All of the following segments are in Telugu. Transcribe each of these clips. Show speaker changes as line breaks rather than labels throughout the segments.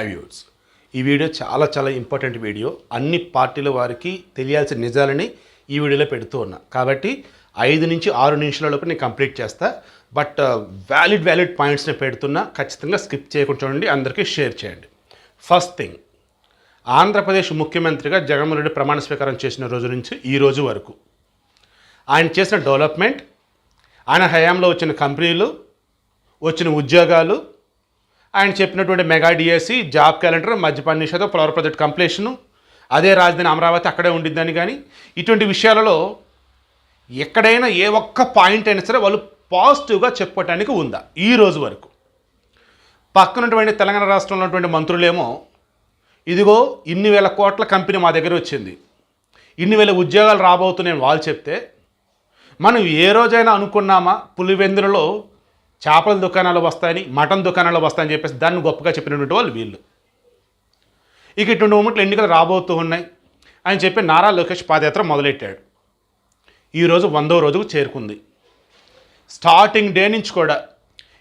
హైవ్యూస్ ఈ వీడియో చాలా చాలా ఇంపార్టెంట్ వీడియో. అన్ని పార్టీల వారికి తెలియాల్సిన నిజాలని ఈ వీడియోలో పెడుతూ ఉన్నా. కాబట్టి ఐదు నుంచి ఆరు నిమిషాల లోపు నేను కంప్లీట్ చేస్తా. బట్ వ్యాలిడ్ వ్యాలిడ్ పాయింట్స్ని పెడుతున్నా. ఖచ్చితంగా స్కిప్ చేయకుండా చూడండి. అందరికీ షేర్ చేయండి. First thing. ఆంధ్రప్రదేశ్ ముఖ్యమంత్రిగా జగన్మోహన్ రెడ్డి ప్రమాణ స్వీకారం చేసిన రోజు నుంచి ఈ రోజు వరకు ఆయన చేసిన డెవలప్మెంట్ ఆయన హయాంలో వచ్చిన కంపెనీలు వచ్చిన ఉద్యోగాలు ఆయన చెప్పినటువంటి మెగా డిఎస్సి జాబ్ క్యాలెండర్ మద్యపాన నిషేధం పవర్ ప్రాజెక్ట్ కంప్లీషను అదే రాజధాని అమరావతి అక్కడే ఉండిద్దని కానీ ఇటువంటి విషయాలలో ఎక్కడైనా ఏ ఒక్క పాయింట్ అయినా సరే వాళ్ళు పాజిటివ్గా చెప్పుకోవటానికి ఉందా? ఈ రోజు వరకు. పక్కనటువంటి తెలంగాణ రాష్ట్రంలో ఉన్నటువంటి మంత్రులేమో ఇదిగో ఇన్ని వేల కోట్ల కంపెనీ మా దగ్గర వచ్చింది. ఇన్ని వేల ఉద్యోగాలు రాబోతున్నాయని వాళ్ళు చెప్తే మనం ఏ రోజైనా అనుకున్నామా పులివెందులలో చేపల దుకాణాలు వస్తాయని మటన్ దుకాణాలు వస్తాయని చెప్పేసి దాన్ని గొప్పగా చెప్పినటువంటి వాళ్ళు వీళ్ళు. ఇక ఇటువంటి మూమెంట్లు ఎన్నికలు రాబోతూ ఉన్నాయి. అని చెప్పి నారా లోకేష్ పాదయాత్ర మొదలెట్టాడు. ఈరోజు వందో రోజుకు చేరుకుంది. స్టార్టింగ్ డే నుంచి కూడా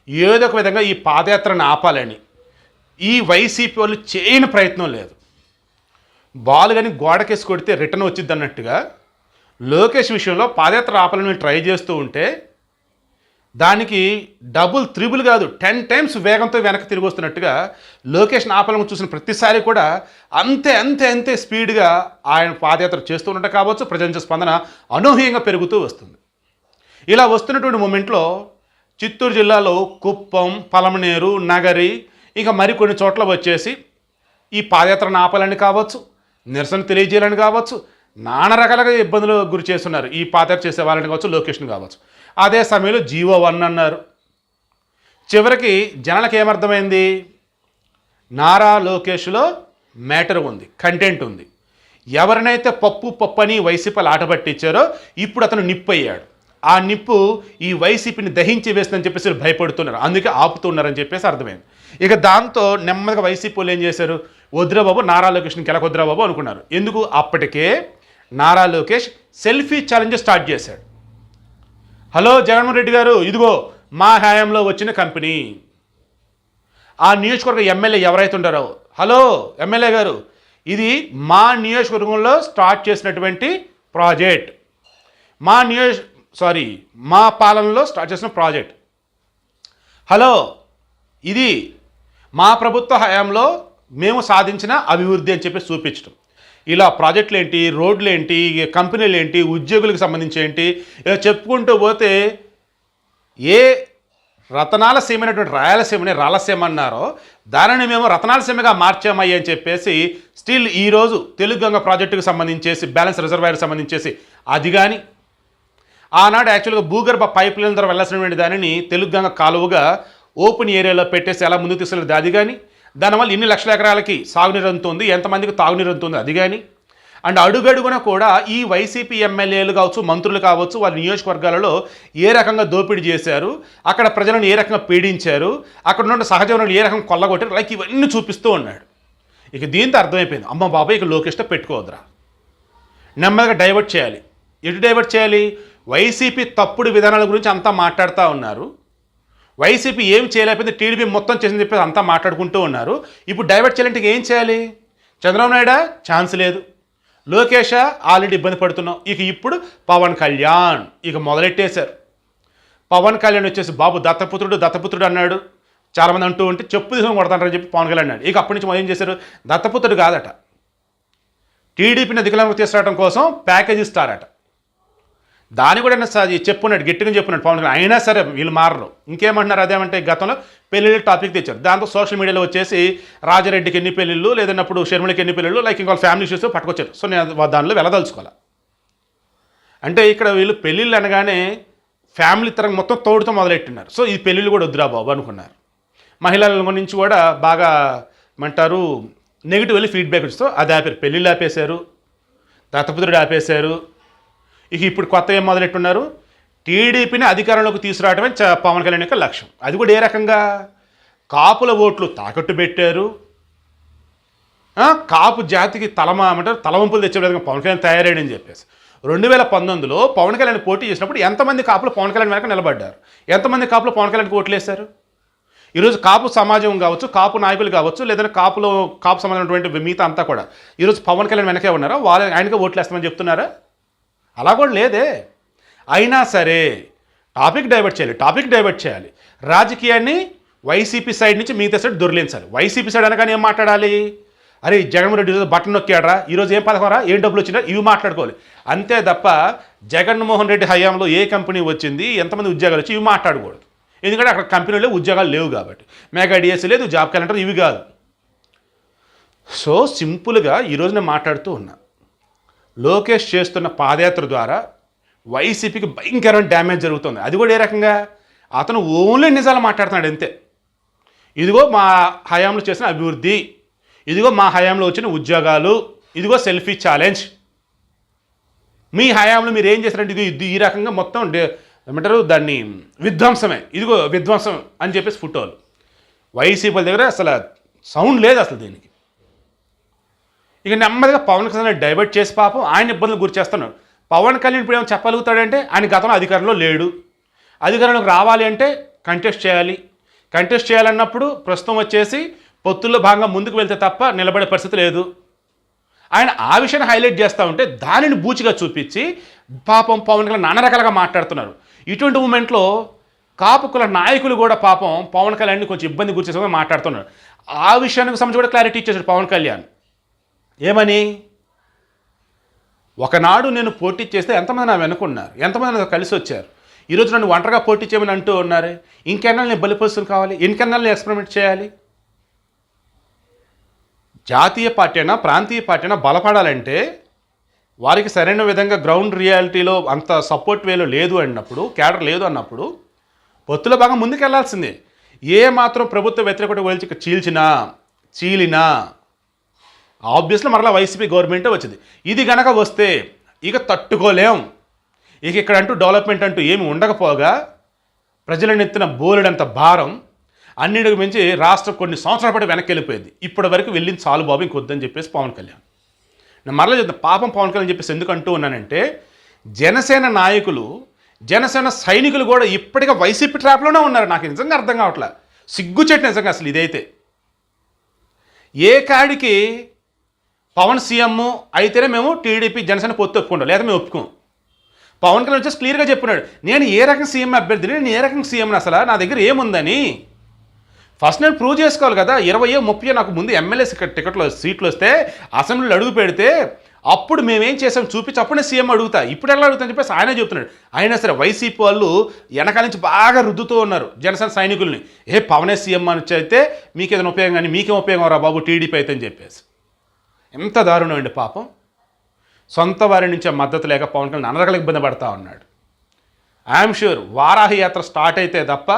ఏదో ఒక విధంగా ఈ పాదయాత్రను ఆపాలని ఈ వైసీపీ వాళ్ళు చేయని ప్రయత్నం లేదు. బాల్ కానీ గోడకేసి కొడితే రిటర్న్ వచ్చింది అన్నట్టుగా లోకేష్ విషయంలో పాదయాత్ర ఆపాలని ట్రై చేస్తూ ఉంటే దానికి డబుల్ త్రిబుల్ కాదు టెన్ టైమ్స్ వేగంతో వెనక్కి తిరిగి వస్తున్నట్టుగా లోకేష్ ఆపలము చూసిన ప్రతిసారి కూడా అంతే అంతే అంతే స్పీడ్గా ఆయన పాదయాత్ర చేస్తూ ఉండటం కావచ్చు ప్రజల స్పందన అనూహ్యంగా పెరుగుతూ వస్తుంది. ఇలా వస్తున్నటువంటి మూమెంట్లో చిత్తూరు జిల్లాలో కుప్పం పలమనేరు నగరి ఇంకా మరికొన్ని చోట్ల వచ్చేసి ఈ పాదయాత్రను ఆపాలని కావచ్చు నిరసన తెలియజేయాలని కావచ్చు నానా రకాలుగా ఇబ్బందులు గురి చేస్తున్నారు. ఈ పాదయాత్ర చేసే వాళ్ళని కావచ్చు లొకేషన్ కావచ్చు. అదే సమయంలో జీవో వన్ అన్నారు. చివరికి జనాలకు ఏమర్థమైంది? నారా లోకేష్లో మ్యాటర్ ఉంది కంటెంట్ ఉంది. ఎవరినైతే పప్పు పప్పు అని వైసీపీలు ఆట పట్టించారో ఇప్పుడు అతను నిప్పు అయ్యాడు ఆ నిప్పు ఈ వైసీపీని దహించి వేస్తుందని చెప్పేసి భయపడుతున్నారు. అందుకే ఆపుతున్నారని చెప్పేసి అర్థమైంది. ఇక దాంతో నెమ్మదిగా వైసీపీ వాళ్ళు ఏం చేశారు? వద్దురా బాబు నారా లోకేష్ని కెలకొద్దురా బాబు అనుకున్నారు. ఎందుకు? అప్పటికే Nara Lokesh selfie challenge start చేశాడు. హలో జగన్మోహన్ రెడ్డి గారు ఇదిగో మా హయాంలో వచ్చిన కంపెనీ. ఆ నియోజకవర్గ ఎమ్మెల్యే ఎవరైతే ఉంటారో హలో ఎమ్మెల్యే గారు ఇది మా నియోజకవర్గంలో స్టార్ట్ చేసినటువంటి ప్రాజెక్ట్. మా నియోజ సారీ మా పాలనలో స్టార్ట్ చేసిన ప్రాజెక్ట్. హలో ఇది మా ప్రభుత్వ హయాంలో మేము సాధించిన అభివృద్ధి అని చెప్పి చూపించడం ఇలా ప్రాజెక్టులు ఏంటి రోడ్లు ఏంటి కంపెనీలు ఏంటి ఉద్యోగులకు సంబంధించి ఏంటి ఇలా చెప్పుకుంటూ పోతే ఏ రతనాల సీమైనటువంటి రాయలసీమని రాలసీమ అన్నారో దానిని మేము రతనాల సీమగా మార్చామయ్య అని చెప్పేసి స్టిల్ ఈరోజు తెలుగు గంగ ప్రాజెక్టుకు సంబంధించేసి బ్యాలెన్స్ రిజర్వాయర్ సంబంధించేసి అది కానీ ఆనాడు యాక్చువల్గా భూగర్భ పైప్ లైన్ ద్వారా వెళ్ళాల్సినటువంటి దానిని తెలుగు గంగ కాలువగా ఓపెన్ ఏరియాలో పెట్టేసి ఎలా ముందుకు తీసుకెళ్ళేది అది కానీ దానివల్ల ఇన్ని లక్షల ఎకరాలకి సాగునీరు అందుతుంది ఎంతమందికి తాగునీరు అందుతుంది అది కానీ అండ్ అడుగడుగున కూడా ఈ వైసీపీ ఎమ్మెల్యేలు కావచ్చు మంత్రులు కావచ్చు వారి నియోజకవర్గాలలో ఏ రకంగా దోపిడీ చేశారు అక్కడ ప్రజలను ఏ రకంగా పీడించారు అక్కడ ఉన్న సహజ వనరులు ఏ రకంగా కొల్లగొట్టారు లైక్ ఇవన్నీ చూపిస్తూ ఉన్నాడు. ఇక దీంతో అర్థమైపోయింది అమ్మ బాబాయ్ ఇక లోకేష్తో పెట్టుకోవద్దురా. నెమ్మదిగా డైవర్ట్ చేయాలి. ఎటు డైవర్ట్ చేయాలి? వైసీపీ తప్పుడు విధానాల గురించి అంతా మాట్లాడుతూ ఉన్నారు. వైసీపీ ఏం చేయలేకపోతే టీడీపీ మొత్తం చేసింది చెప్పేసి అంతా మాట్లాడుకుంటూ ఉన్నారు. ఇప్పుడు డైవర్ట్ చేయాలంటే ఏం చేయాలి? చంద్రబాబు నాయుడు ఛాన్స్ లేదు. లోకేష ఆల్రెడీ ఇబ్బంది పడుతున్నాం. ఇక ఇప్పుడు పవన్ కళ్యాణ్ ఇక మొదలెట్టేశారు. పవన్ కళ్యాణ్ వచ్చేసి బాబు దత్తపుత్రుడు దత్తపుత్రుడు అన్నాడు. చాలామంది అంటూ ఉంటే చెప్పు తీసుకొని కొడతానని చెప్పి పవన్ కళ్యాణ్ అన్నాడు. ఇక అప్పటి నుంచి మొదలు ఏం చేశారు? దత్తపుత్రుడు కాదట. టీడీపీని అధికారంలోకి తీసుకురావడం కోసం ప్యాకేజ్ ఇస్తారట దాని కూడా స- చెప్పున్నాడు గట్టిగా చెప్పున్నాడు పవన్ కళ్యాణ్. అయినా సరే వీళ్ళు మారరు. ఇంకేమంటున్నారు? అదేమంటే గతంలో పెళ్ళిళ్ళ టాపిక్ తెచ్చారు. దాంతో సోషల్ మీడియాలో వచ్చేసి రాజారెడ్డికి ఎన్ని పెళ్ళిళ్ళు లేదన్నప్పుడు షర్మిళకి ఎన్ని పెళ్ళిళ్ళు లైక్ ఇంకా ఫ్యామిలీ ఇష్యూస్ పట్టుకొచ్చారు. సో నేను దానిలో వెళ్ళదలుచుకోవాలి? అంటే ఇక్కడ వీళ్ళు పెళ్ళిళ్ళు అనగానే ఫ్యామిలీ తరం మొత్తం తోడుతో మొదలెట్టున్నారు. సో ఈ పెళ్ళిళ్ళు కూడా వద్దురా బాబు అనుకున్నారు. మహిళల గురించి కూడా బాగా ఏమంటారు? నెగిటివ్ వెళ్ళి ఫీడ్బ్యాక్ వస్తూ అది ఆపారు. పెళ్ళిళ్ళు ఆపేశారు. దత్తపుత్రుడు ఆపేశారు. ఇక ఇప్పుడు కొత్త ఏం మొదలెట్టున్నారు? టీడీపీని అధికారంలోకి తీసుకురావడమే చ- పవన్ కళ్యాణ్ యొక్క లక్ష్యం. అది కూడా ఏ రకంగా? కాపుల ఓట్లు తాకట్టు పెట్టారు. కాపు జాతికి తలమ ఏమంటారు తలవంపులు తెచ్చే విధంగా పవన్ కళ్యాణ్ తయారయ్యాడని చెప్పేసి. రెండు వేల పంతొమ్మిదిలో పవన్ కళ్యాణ్ పోటీ చేసినప్పుడు ఎంతమంది కాపులు పవన్ కళ్యాణ్ వెనక నిలబడ్డారు? ఎంతమంది కాపులు పవన్ కళ్యాణ్కి ఓట్లు వేశారు ఈరోజు కాపు సమాజం కావచ్చు కాపు నాయకులు కావచ్చు లేదంటే కాపులో కాపు సమాజం ఉన్నటువంటి మిగతా అంతా కూడా ఈరోజు పవన్ కళ్యాణ్ వెనకే ఉన్నారా? వాళ్ళ ఆయనకే ఓట్లు వేస్తామని చెప్తున్నారా? అలా కూడా లేదే. అయినా సరే టాపిక్ డైవర్ట్ చేయాలి టాపిక్ డైవర్ట్ చేయాలి. రాజకీయాన్ని వైసీపీ సైడ్ నుంచి మిగతా సైడ్ దొరిలించాలి. వైసీపీ సైడ్ అనగానే ఏం మాట్లాడాలి? అరే జగన్మోహన్ రెడ్డి ఈరోజు బటన్ నొక్కాడరా? ఈరోజు ఏం పథకం రా? ఏం డబ్బులు వచ్చినా ఇవి మాట్లాడుకోవాలి. అంతే తప్ప జగన్మోహన్ రెడ్డి హయాంలో ఏ కంపెనీ వచ్చింది? ఎంతమంది ఉద్యోగాలు వచ్చి ఇవి మాట్లాడకూడదు. ఎందుకంటే అక్కడ కంపెనీలో ఉద్యోగాలు లేవు కాబట్టి. మెగా డిఎస్సీ లేదు జాబ్ క్యాలెండర్ ఇవి కాదు. సో సింపుల్గా ఈరోజు నేను మాట్లాడుతూ ఉన్నా. లోకేష్ చేస్తున్న పాదయాత్ర ద్వారా వైసీపీకి భయంకరమైన డ్యామేజ్ జరుగుతుంది. అది కూడా ఏ రకంగా? అతను ఓన్లీ నిజాలు మాట్లాడుతున్నాడు అంతే. ఇదిగో మా హయాంలో చేసిన అభివృద్ధి ఇదిగో మా హయాంలో వచ్చిన ఉద్యోగాలు ఇదిగో సెల్ఫీ ఛాలెంజ్. మీ హయాంలో మీరు ఏం చేశారంటే ఇది ఇది ఈ రకంగా మొత్తం ఏమంటారు? దాన్ని విధ్వంసమే. ఇదిగో విధ్వంసం అని చెప్పేసి ఫోటోలు. వైసీపీ దగ్గర అసలు సౌండ్ లేదు అసలు దీనికి. ఇక నెమ్మదిగా పవన్ కళ్యాణ్ డైవర్ట్ చేసి పాపం ఆయన ఇబ్బందులు గురి చేస్తున్నాడు పవన్ కళ్యాణ్ ఇప్పుడు ఏమో చెప్పగలుగుతాడంటే ఆయన గతంలో అధికారంలో లేడు. అధికారంలోకి రావాలి అంటే కంటెస్ట్ చేయాలి. కంటెస్ట్ చేయాలన్నప్పుడు ప్రస్తుతం వచ్చేసి పొత్తుల్లో భాగంగా ముందుకు వెళ్తే తప్ప నిలబడే పరిస్థితి లేదు. ఆయన ఆ విషయాన్ని హైలైట్ చేస్తూ ఉంటే దానిని బూచిగా చూపించి పాపం పవన్ కళ్యాణ్ నానా రకాలుగా మాట్లాడుతున్నారు. ఇటువంటి మూమెంట్లో కాపు కుల నాయకులు కూడా పాపం పవన్ కళ్యాణ్ని కొంచెం ఇబ్బంది గురి మాట్లాడుతున్నారు. ఆ విషయానికి సంబంధించి కూడా క్లారిటీ ఇచ్చేసాడు పవన్ కళ్యాణ్. ఏమని? ఒకనాడు నేను పోటీ చేస్తే ఎంతమంది నా వెనుకున్నారు ఎంతమంది నాతో కలిసి వచ్చారు? ఈరోజు నన్ను ఒంటరిగా పోటీ చేయమని అంటూ ఉన్నారు. ఇంకెన్నాళ్ళు నేను బలిపరుస్తులు కావాలి? ఇంకెన్నాళ్ళు నేను ఎక్స్పెరిమెంట్ చేయాలి? జాతీయ పార్టీ అయినా ప్రాంతీయ పార్టీ అయినా బలపడాలంటే వారికి సరైన విధంగా గ్రౌండ్ రియాలిటీలో అంత సపోర్ట్ వేలో లేదు అన్నప్పుడు క్యాడర్ లేదు అన్నప్పుడు పొత్తుల భాగం ముందుకెళ్ళాల్సిందే. ఏ మాత్రం ప్రభుత్వ వ్యతిరేకత వేల్చి చీల్చినా చీలినా ఆబ్వియస్లీ మరలా వైసీపీ గవర్నమెంటే వచ్చింది. ఇది గనక వస్తే ఇక తట్టుకోలేం. ఇక ఇక్కడ అంటూ డెవలప్మెంట్ అంటూ ఏమి ఉండకపోగా ప్రజల నెత్తిన బోలెడంత భారం అన్నిటికి మించి రాష్ట్రం కొన్ని సంవత్సరాల పాటు వెనక్కి వెళ్ళిపోయింది ఇప్పటి వరకు వెళ్ళింది చాలు బాబు ఇంకొద్దని చెప్పేసి పవన్ కళ్యాణ్. నేను మరలా చెప్తాను పాపం పవన్ కళ్యాణ్ చెప్పేసి ఎందుకు అంటూ ఉన్నానంటే జనసేన నాయకులు జనసేన సైనికులు కూడా ఇప్పటికే వైసీపీ ట్రాప్లోనే ఉన్నారు. నాకు నిజంగా అర్థం కావట్లే. సిగ్గుచెట్టు నిజంగా అసలు ఇదైతే. ఏ కాడికి పవన్ సీఎం అయితేనే మేము టీడీపీ జనసేన పొత్తు ఒప్పుకుంటాం. లేదా మేము ఒప్పుకోం. పవన్ కళ్యాణ్ వచ్చేసి క్లియర్గా చెప్పినాడు. నేను ఏ రకం సీఎం అభ్యర్థిని నేను ఏ రకం సీఎం అసలు నా దగ్గర ఏముందని? ఫస్ట్ నేను ప్రూవ్ చేసుకోవాలి కదా. ఇరవై ముప్పై నాకు ముందు ఎమ్మెల్యే టికెట్లు సీట్లు వస్తే అసెంబ్లీలో అడుగు పెడితే అప్పుడు మేమేం చేసాం చూపించి అప్పుడే సీఎం అడుగుతా. ఇప్పుడు ఎలా అడుగుతా అని చెప్పేసి ఆయనే చెప్తున్నాడు. అయినా సరే వైసీపీ వాళ్ళు వెనకాల నుంచి బాగా రుద్దుతూ ఉన్నారు జనసేన సైనికుల్ని. ఏ పవనే సీఎం అని అయితే మీకు ఏదైనా ఉపయోగం కానీ మీకేం ఉపయోగం రా బాబు టీడీపీ అయితే అని చెప్పేసి. ఎంత దారుణం అండి పాపం. సొంత వారి నుంచే మద్దతు లేక పవన్ కళ్యాణ్ అన్ని ఇబ్బంది పడతా ఉన్నాడు. ఐఎమ్ షూర్ వారాహి యాత్ర స్టార్ట్ అయితే తప్ప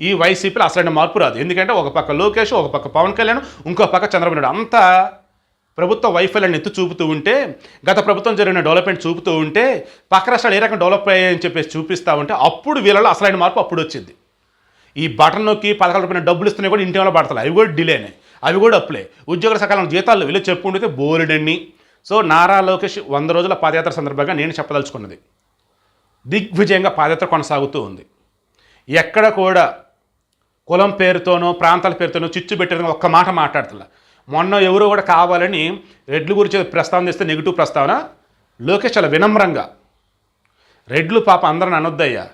ఈ వైసీపీలో అసలైన మార్పు రాదు. ఎందుకంటే ఒక పక్క లోకేష్ ఒక పక్క పవన్ కళ్యాణ్ ఇంకో పక్క చంద్రబాబు నాయుడు. అంతా ప్రభుత్వ వైఫల్యాన్ని ఎత్తు చూపుతూ ఉంటే గత ప్రభుత్వం జరిగిన డెవలప్మెంట్ చూపుతూ ఉంటే పక్క రాష్ట్రాలు ఏ రకం డెవలప్ అయ్యాయని చెప్పేసి చూపిస్తూ ఉంటే అప్పుడు వీళ్ళలో అసలైన మార్పు అప్పుడు వచ్చింది. ఈ బటన్ నొక్కి పథకాల రూపాయల డబ్బులు ఇస్తున్నాయి కూడా ఇంటి వల్ల పడతాయి అవి కూడా డిలేనే అవి కూడా అప్పులే. ఉద్యోగుల సకాలం జీతాలు వీళ్ళు చెప్పుకుంటే బోలెడన్ని సో నారా లోకేష్ వంద రోజుల పాదయాత్ర సందర్భంగా నేను చెప్పదలుచుకున్నది. దిగ్విజయంగా పాదయాత్ర కొనసాగుతూ ఉంది. ఎక్కడ కూడా కులం పేరుతోనో ప్రాంతాల పేరుతోనో చిచ్చు పెట్టిన ఒక్క మాట మాట్లాడుతున్నా మొన్న ఎవరో కూడా కావాలని రెడ్లు గురించి ప్రస్తావన చేస్తే నెగిటివ్ ప్రస్తావన లోకేష్ చాలా వినమ్రంగా రెడ్లు పాప అందరిని అనొద్దయ్యా.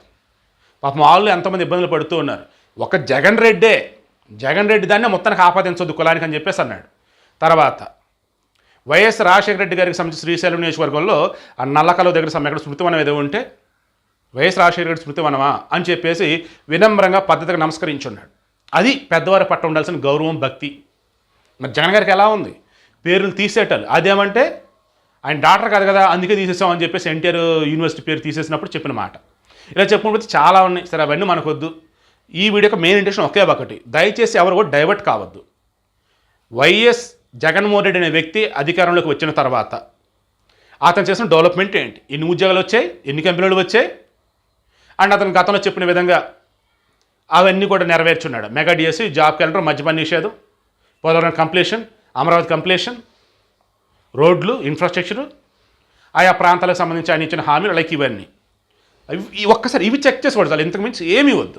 పాపం వాళ్ళు ఎంతమంది ఇబ్బందులు పడుతూ ఉన్నారు. ఒక జగన్ రెడ్డే జగన్ రెడ్డి దాన్ని మొత్తానికి ఆపాదించొద్దు కులానికి అని చెప్పేసి అన్నాడు. తర్వాత వైఎస్ రాజశేఖర రెడ్డి గారికి సంబంధించి శ్రీశైలం నియోజకవర్గంలో ఆ నల్లకలో దగ్గర సమ ఎక్కడ స్మృతివనం ఏదో ఉంటే వైఎస్ రాజశేఖర రెడ్డి స్మృతివనమా అని చెప్పేసి వినమ్రంగా పద్ధతిగా నమస్కరించున్నాడు. అది పెద్దవారి పట్ల ఉండాల్సిన గౌరవం భక్తి. మరి జగన్ గారికి ఎలా ఉంది? పేర్లు తీసేటాలు అదేమంటే ఆయన డాక్టర్ కాదు కదా అందుకే తీసేసాం అని చెప్పేసి ఎన్టీఆర్ యూనివర్సిటీ పేరు తీసేసినప్పుడు చెప్పిన మాట. ఇలా చెప్పుకుంటే చాలా ఉన్నాయి. సరే అవన్నీ మనకొద్దు. ఈ వీడియో మెయిన్ ఇంటెన్షన్ ఒకే ఒకటి. దయచేసి ఎవరు కూడా డైవర్ట్ కావద్దు. వైఎస్ జగన్మోహన్ రెడ్డి అనే వ్యక్తి అధికారంలోకి వచ్చిన తర్వాత అతను చేసిన డెవలప్మెంట్ ఏంటి? ఎన్ని ఉద్యోగాలు వచ్చాయి? ఎన్ని కంపెనీలు వచ్చాయి? అండ్ అతను గతంలో చెప్పిన విధంగా అవన్నీ కూడా నెరవేర్చున్నాడు. మెగా డిఎస్సి జాబ్ క్యాలెండర్ మద్యపాన నిషేధం పోలవరం కంప్లీషన్ అమరావతి కంప్లీషన్ రోడ్లు ఇన్ఫ్రాస్ట్రక్చరు ఆయా ప్రాంతాలకు సంబంధించి ఆయన ఇచ్చిన హామీలు లైక్ ఇవన్నీ. ఈ ఒక్కసారి ఇవి చెక్ చేసి పడతారు ఇంతకు మించి ఏమీ వద్దు.